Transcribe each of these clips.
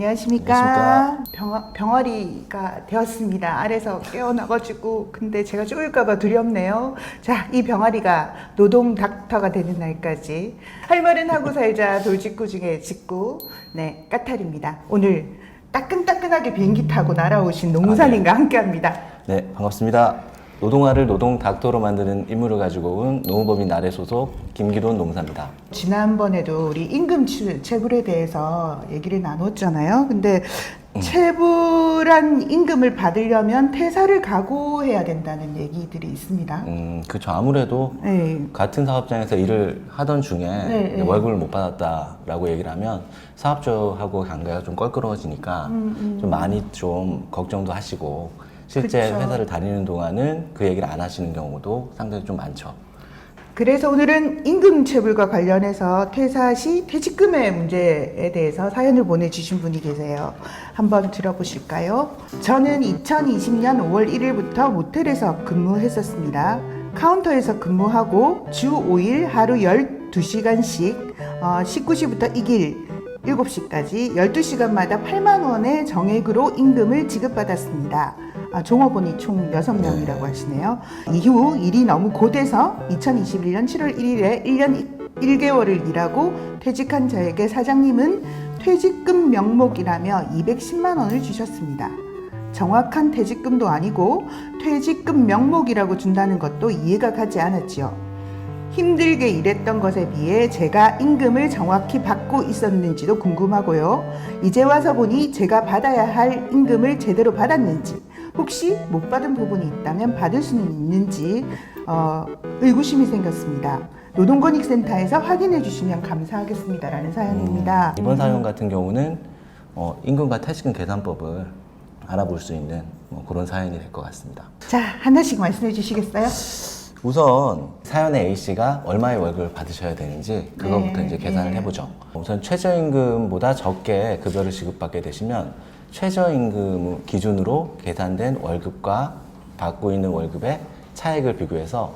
안녕하십니까. 병, 병아리가 되었습니다. 아래서 깨어나가지고. 근데 제가 죽을까봐 두렵네요. 자, 이 병아리가 노동 닥터가 되는 날까지 할 말은 하고 살자 돌직구 중에 직구. 네, 까탈입니다. 오늘 따끈따끈하게 비행기 타고 날아오신 농사님과 함께 합니다. 네, 반갑습니다. 노동화를 노동 닥터로 만드는 임무를 가지고 온 노무법인 아래 소속 김기돈 농사입니다. 지난번에도 우리 임금 치- 체불에 대해서 얘기를 나눴잖아요. 근데 체불한 임금을 받으려면 퇴사를 각오해야 된다는 얘기들이 있습니다. 음, 그렇죠. 아무래도 네. 같은 사업장에서 일을 하던 중에 네, 네. 월급을 못 받았다라고 얘기를 하면 사업주하고 관계가 좀 껄끄러워지니까 음, 좀 많이 좀 걱정도 하시고 실제 그쵸. 회사를 다니는 동안은 그 얘기를 안 하시는 경우도 상당히 좀 많죠. 그래서 오늘은 임금 체불과 관련해서 퇴사 시 퇴직금의 문제에 대해서 사연을 보내주신 분이 계세요. 한번 들어보실까요? 저는 2020년 5월 1일부터 모텔에서 근무했었습니다. 카운터에서 근무하고 주 5일 하루 12시간씩 어, 19시부터 이길 7시까지 12시간마다 8만 원의 정액으로 임금을 지급받았습니다. 아, 종업원이 총 6명이라고 하시네요. 이후 일이 너무 고돼서 2021년 7월 1일에 1년 1개월을 일하고 퇴직한 저에게 사장님은 퇴직금 명목이라며 210만 원을 주셨습니다. 정확한 퇴직금도 아니고 퇴직금 명목이라고 준다는 것도 이해가 가지 않았지요. 힘들게 일했던 것에 비해 제가 임금을 정확히 받고 있었는지도 궁금하고요. 이제 와서 보니 제가 받아야 할 임금을 제대로 받았는지, 혹시 못 받은 부분이 있다면 받을 수는 있는지 어, 의구심이 생겼습니다. 노동권익센터에서 확인해 주시면 감사하겠습니다라는 사연입니다. 이번 사연 같은 경우는 어, 임금과 퇴직금 계산법을 알아볼 수 있는 뭐 그런 사연이 될 것 같습니다. 자, 하나씩 말씀해 주시겠어요? 우선 사연의 A 씨가 얼마의 월급을 받으셔야 되는지 그거부터 네, 이제 계산을 네. 해보죠. 우선 최저임금보다 적게 급여를 지급받게 되시면 최저임금 기준으로 계산된 월급과 받고 있는 월급의 차액을 비교해서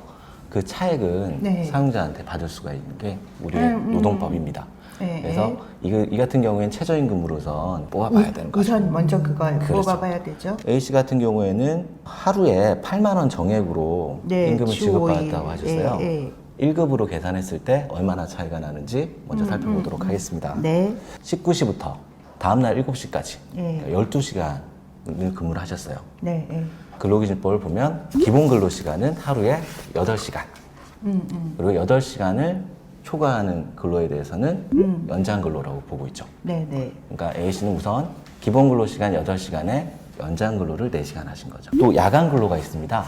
그 차액은 네. 사용자한테 받을 수가 있는 게 우리의 음, 음. 노동법입니다. 네. 그래서 이, 이 같은 경우에는 최저임금으로선 뽑아봐야 되는 거죠. 우선 먼저 그걸 그렇죠. 뽑아봐야 되죠. A 씨 같은 경우에는 하루에 8만 원 정액으로 네, 임금을 주 지급받았다고. 하셨어요. 예, 1급으로 계산했을 때 얼마나 차이가 나는지 먼저 살펴보도록 하겠습니다. 네. 19시부터 다음날 7시까지 예. 12시간을 근무를 하셨어요. 네. 네. 근로기준법을 보면 기본 근로 시간은 하루에 8시간. 음, 음. 그리고 8시간을 초과하는 근로에 대해서는 음. 연장 근로라고 보고 있죠. 네, 네. 그러니까 A 씨는 우선 기본 근로 시간 8시간에 연장 근로를 4시간 하신 거죠. 또 야간 근로가 있습니다.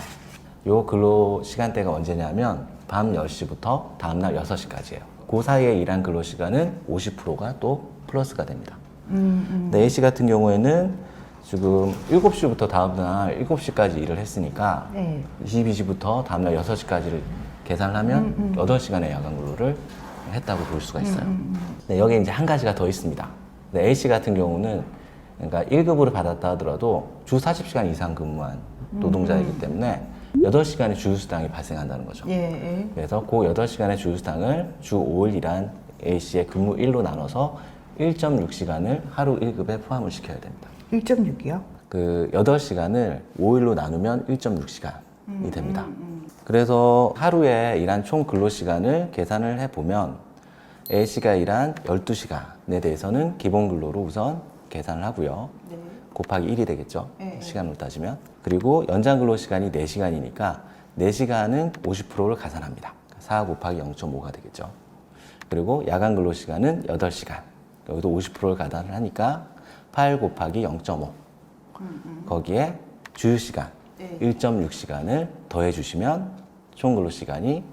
요 근로 시간대가 언제냐면 밤 10시부터 다음날 6시까지예요. 그 사이에 일한 근로 시간은 50%가 또 플러스가 됩니다. 음, 음. 근데 A 씨 같은 경우에는 지금 7시부터 다음날 7시까지 일을 했으니까 네. 22시부터 다음날 6시까지를 계산을 하면 8시간의 야간 근로 를 했다고 볼 수가 있어요. 네, 여기 이제 한 가지가 더 있습니다. 네, A 씨 같은 경우는 그러니까 1급으로 받았다 하더라도 주 40시간 이상 근무한 노동자이기 때문에 8시간의 주휴수당이 발생한다는 거죠. 예, 예. 그래서 그 8시간의 주휴수당을 주 5일 일한 A 씨의 근무 일로 나눠서 1.6시간을 하루 1급에 포함을 시켜야 됩니다. 1.6이요? 그 8시간을 5일로 나누면 1.6시간이 됩니다. 그래서 하루에 일한 총 근로 시간을 계산을 해 보면 A 씨가 일한 12시간에 대해서는 기본 근로로 우선 계산을 하고요. 네. 곱하기 1이 되겠죠. 네. 시간으로 따지면. 그리고 연장 근로 시간이 4시간이니까 4시간은 50%를 가산합니다. 4 곱하기 0.5가 되겠죠. 그리고 야간 근로 시간은 8시간. 여기도 50%를 가산을 하니까 8 곱하기 0.5. 거기에 주휴 시간 네. 1.6시간을 더해 주시면 총 근로 시간이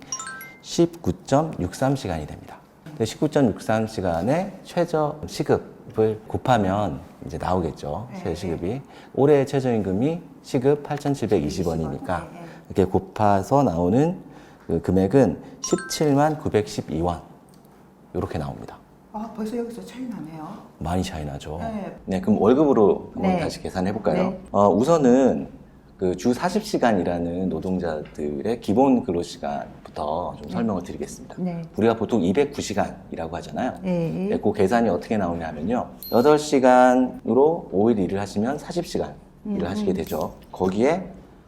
19.63시간이 됩니다. 19.63시간의 최저 시급을 곱하면 이제 나오겠죠. 네, 최저 시급이. 올해 최저 임금이 시급 8,720원이니까 네, 이렇게 곱해서 나오는 그 금액은 17만 912원. 이렇게 나옵니다. 아, 벌써 여기서 차이 나네요. 많이 차이 나죠. 네. 네, 그럼 월급으로 한번 네. 다시 계산해 볼까요? 네. 어, 우선은 그 주 40시간이라는 노동자들의 기본 근로 시간부터 좀 설명을 드리겠습니다. 네. 우리가 보통 209시간이라고 하잖아요. 네. 네, 그 계산이 어떻게 나오냐면요. 8시간으로 5일 일을 하시면 40시간 일을 하시게 되죠. 거기에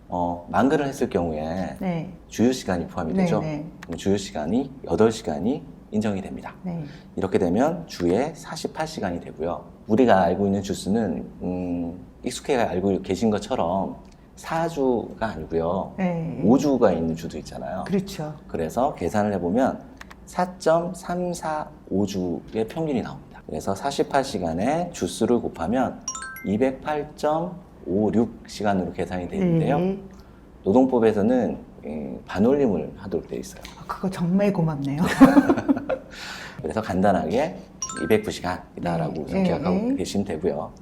어, 만근을 했을 경우에 네. 주휴 시간이 포함이 네, 되죠. 네. 그럼 주휴 시간이 8시간이 인정이 됩니다. 네. 이렇게 되면 주에 48시간이 되고요. 우리가 알고 있는 주수는 음, 익숙해 알고 계신 것처럼 4주가 아니고요. 네. 5주가 있는 주도 있잖아요. 그렇죠. 그래서 계산을 해보면 4.345주의 평균이 나옵니다. 그래서 48시간에 주수를 곱하면 208.56시간으로 계산이 되는데요. 네. 노동법에서는 음, 반올림을 하도록 되어 있어요. 아, 그거 정말 고맙네요. 그래서 간단하게 209시간이다라고 네. 기억하고 네. 계시면 되고요.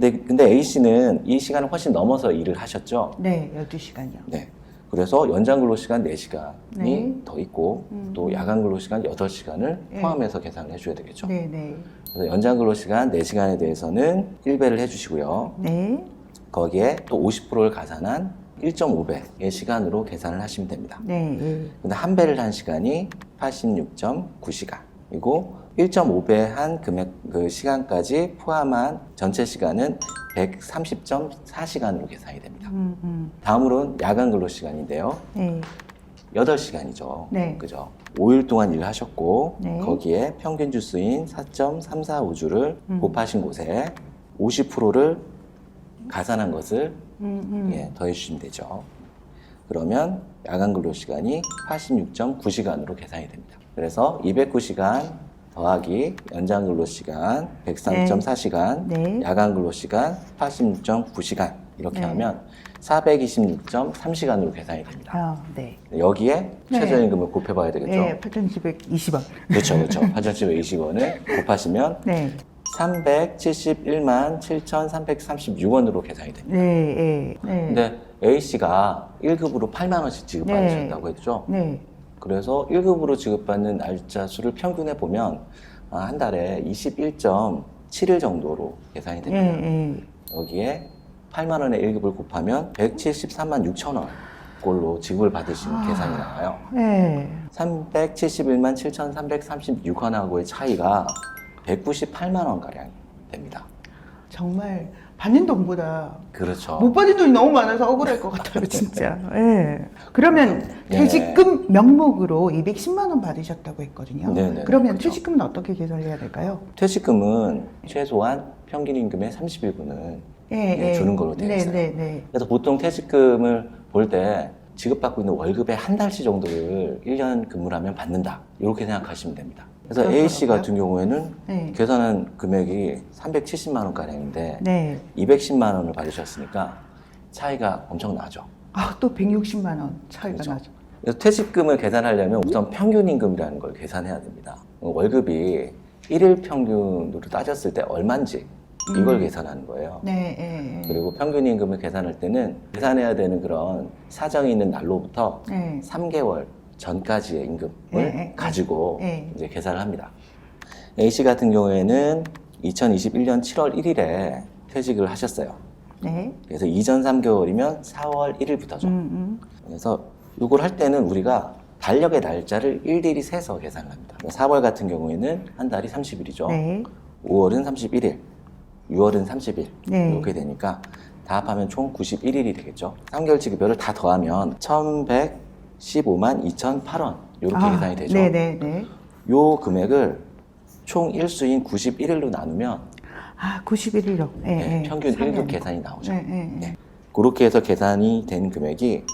근데, 근데 A씨는 이 시간을 훨씬 넘어서 일을 하셨죠? 네, 12시간이요. 네. 그래서 연장 근로 시간 4시간이 네. 더 있고 음. 또 야간 근로 시간 8시간을 네. 포함해서 계산을 해줘야 되겠죠. 네, 네. 그래서 연장 근로 시간 4시간에 대해서는 1배를 해주시고요. 네. 거기에 또 50%를 가산한 1.5배의 시간으로 계산을 하시면 됩니다. 네. 네. 근데 한 배를 한 시간이 86.9시간. 그리고 1.5배 한 금액 그 시간까지 포함한 전체 시간은 130.4시간으로 계산이 됩니다. 음, 음. 다음으로는 야간 근로 시간인데요. 네. 8시간이죠. 네. 그죠? 5일 동안 일을 하셨고 네. 거기에 평균 주수인 4.345주를 음. 곱하신 곳에 50%를 가산한 것을 음, 음. 예, 더해 주시면 되죠. 그러면 야간 근로 시간이 86.9시간으로 계산이 됩니다. 그래서 209시간 더하기 연장 근로 시간 103.4시간, 네. 야간 근로 시간 86.9시간 이렇게 네. 하면 426.3시간으로 계산이 됩니다. 아, 네. 여기에 네. 최저임금을 곱해봐야 되겠죠. 네, 8,720원. 그렇죠, 그렇죠. 8,720원을 곱하시면 네. 371만 7,336원으로 계산이 됩니다. 네, 네. 네. 근데 A 씨가 1급으로 8만 원씩 지급받으셨다고 했죠. 네. 그래서 1급으로 지급받는 날짜 수를 평균해 보면 아, 한 달에 21.7일 정도로 계산이 네, 됩니다. 네. 여기에 8만 원의 1급을 곱하면 173만 6천 원 꼴로 지급을 받으시는 아. 계산이 나와요. 네. 371만 7,336원하고의 차이가 198만 원 가량 됩니다. 정말 받는 돈보다 그렇죠. 못 받은 돈이 너무 많아서 억울할 것 같아요, 진짜. 예. 그러면 네. 퇴직금 명목으로 210만 원 받으셨다고 했거든요. 네, 네, 그러면 그렇죠. 퇴직금은 어떻게 계산해야 될까요? 퇴직금은 최소한 평균 임금의 30일분은 예, 예, 주는 걸로 되어 네, 있어요. 네, 네. 그래서 보통 퇴직금을 볼 때 지급받고 있는 월급의 한 달치 정도를 1년 근무를 하면 받는다. 이렇게 생각하시면 됩니다. 그래서 A 씨. 같은 경우에는 네. 계산한 금액이 370만 원 가량인데 네. 210만 원을 받으셨으니까 차이가 엄청 나죠. 아, 또 160만 원 차이가 그렇죠. 나죠. 그래서 퇴직금을 계산하려면 우선 평균 임금이라는 걸 계산해야 됩니다. 월급이 일일 평균으로 따졌을 때 얼마인지 이걸 음. 계산하는 거예요. 네, 예, 예. 그리고 평균 임금을 계산할 때는 계산해야 되는 그런 사정이 있는 날로부터 네. 3개월 전까지의 임금을 네, 네, 가지고 네. 이제 계산을 합니다. A 씨 같은 경우에는 2021년 7월 1일에 퇴직을 하셨어요. 네. 그래서 이전 3개월이면 4월 1일부터죠. 음, 음. 그래서 이걸 할 때는 우리가 달력의 날짜를 일일이 세서 계산을 합니다. 4월 같은 경우에는 한 달이 30일이죠. 네. 5월은 31일, 6월은 30일 네. 이렇게 되니까 다 합하면 총 91일이 되겠죠. 3개월치 급여를 다 더하면 1,115만 2,008원 이렇게 계산이 되죠. 네, 네, 네. 요 금액을 총 일수인 91일로 나누면 아, 91일로. 예, 네, 예. 평균 삼 1급 년. 계산이 나오죠. 네, 네, 네. 그렇게 해서 계산이 된 금액이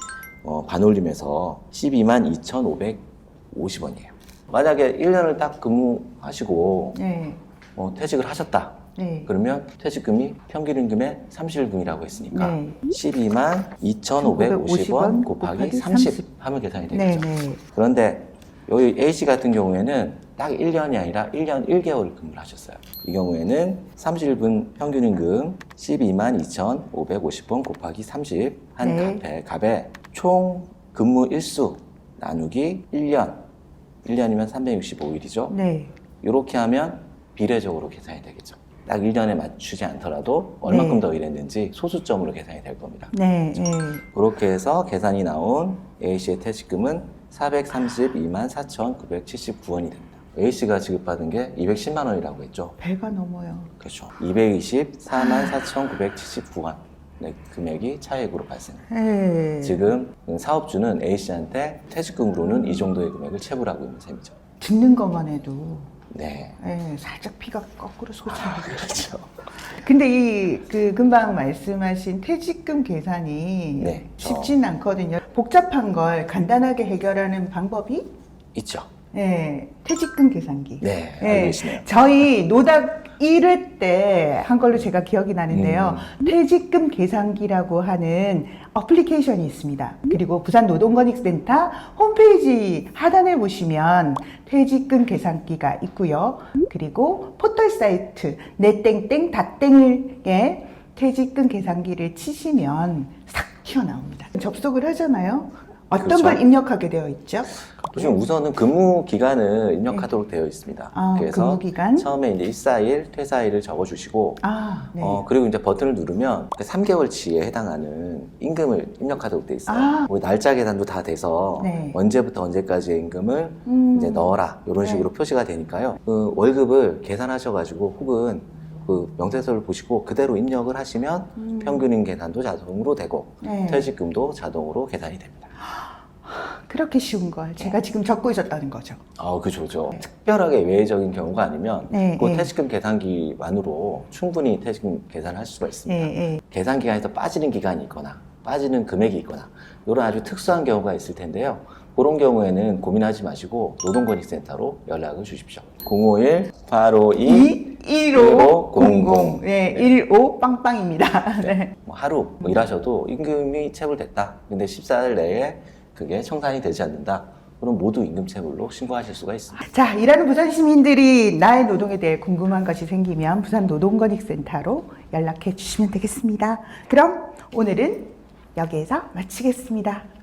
어, 반올림해서 12만 2,550원이에요. 만약에 1년을 딱 근무하시고 네. 어, 퇴직을 하셨다. 네. 그러면 퇴직금이 평균 임금의 30일분이라고 했으니까 네. 12만 2,550원 곱하기 30 하면 계산이 네, 되겠죠. 네. 그런데 여기 A씨 같은 경우에는 딱 1년이 아니라 1년 1개월을 근무를 하셨어요. 이 경우에는 30분 평균 임금 12만 2,550원 곱하기 30 한 네. 값에, 값에 총 근무 일수 나누기 1년 1년이면 365일이죠. 네. 이렇게 하면 비례적으로 계산이 되겠죠. 딱 1년에 맞추지 않더라도 얼마큼 네. 더 일했는지 소수점으로 계산이 될 겁니다. 네, 네. 그렇게 해서 계산이 나온 A씨의 퇴직금은 432만 4,979원이 됩니다. A씨가 지급받은 게 210만 원이라고 했죠. 배가 넘어요. 그렇죠. 224만 4,979원. 네, 금액이 차액으로 발생. 네. 지금 사업주는 A씨한테 퇴직금으로는 이 정도의 금액을 체불하고 있는 셈이죠. 듣는 것만 해도 네. 네, 살짝 피가 거꾸로 솟아요. 그렇죠. 근데 이 그 금방 말씀하신 퇴직금 계산이 네. 쉽진 않거든요. 복잡한 걸 간단하게 해결하는 방법이 있죠. 네, 퇴직금 계산기. 네, 알고 네, 계시네요. 저희 노닥 1회 때 한 걸로 제가 기억이 나는데요. 음. 퇴직금 계산기라고 하는 어플리케이션이 있습니다. 그리고 부산 노동건익센터 홈페이지 하단에 보시면 퇴직금 계산기가 있고요. 그리고 포털 사이트 내땡땡 다땡에 퇴직금 계산기를 치시면 싹 튀어나옵니다. 접속을 하잖아요. 어떤 그렇죠. 걸 입력하게 되어 있죠? 지금 우선은 근무 기간을 입력하도록 되어 있습니다. 아, 그래서 근무 기간? 처음에 이제 입사일, 퇴사일을 적어주시고, 아, 네. 어, 그리고 이제 버튼을 누르면 3개월치에 해당하는 임금을 입력하도록 되어 있어요. 아. 우리 날짜 계산도 다 돼서 네. 언제부터 언제까지의 임금을 음. 이제 넣어라 이런 네. 식으로 표시가 되니까요. 그 월급을 계산하셔가지고 혹은 그 명세서를 보시고 그대로 입력을 하시면 음. 평균임 계산도 자동으로 되고 네. 퇴직금도 자동으로 계산이 됩니다. 그렇게 쉬운 걸 제가 지금 적고 있었다는 거죠. 아, 그죠, 그죠. 특별하게 외의적인 경우가 아니면 네, 그 네. 퇴직금 계산기만으로 충분히 퇴직금 계산을 할 수가 있습니다. 예, 예. 계산 기간에서 빠지는 기간이 있거나 빠지는 금액이 있거나 이런 아주 특수한 경우가 있을 텐데요. 그런 경우에는 고민하지 마시고 노동권익센터로 연락을 주십시오. 051 852 2 1500. 네, 네. 15 빵빵입니다. 네. 뭐 하루 뭐 일하셔도 임금이 체불됐다. 근데 14일 내에 그게 청산이 되지 않는다. 그럼 모두 임금 체불로 신고하실 수가 있습니다. 자, 일하는 부산 시민들이 나의 노동에 대해 궁금한 것이 생기면 부산 노동건익센터로 연락해 주시면 되겠습니다. 그럼 오늘은 여기에서 마치겠습니다.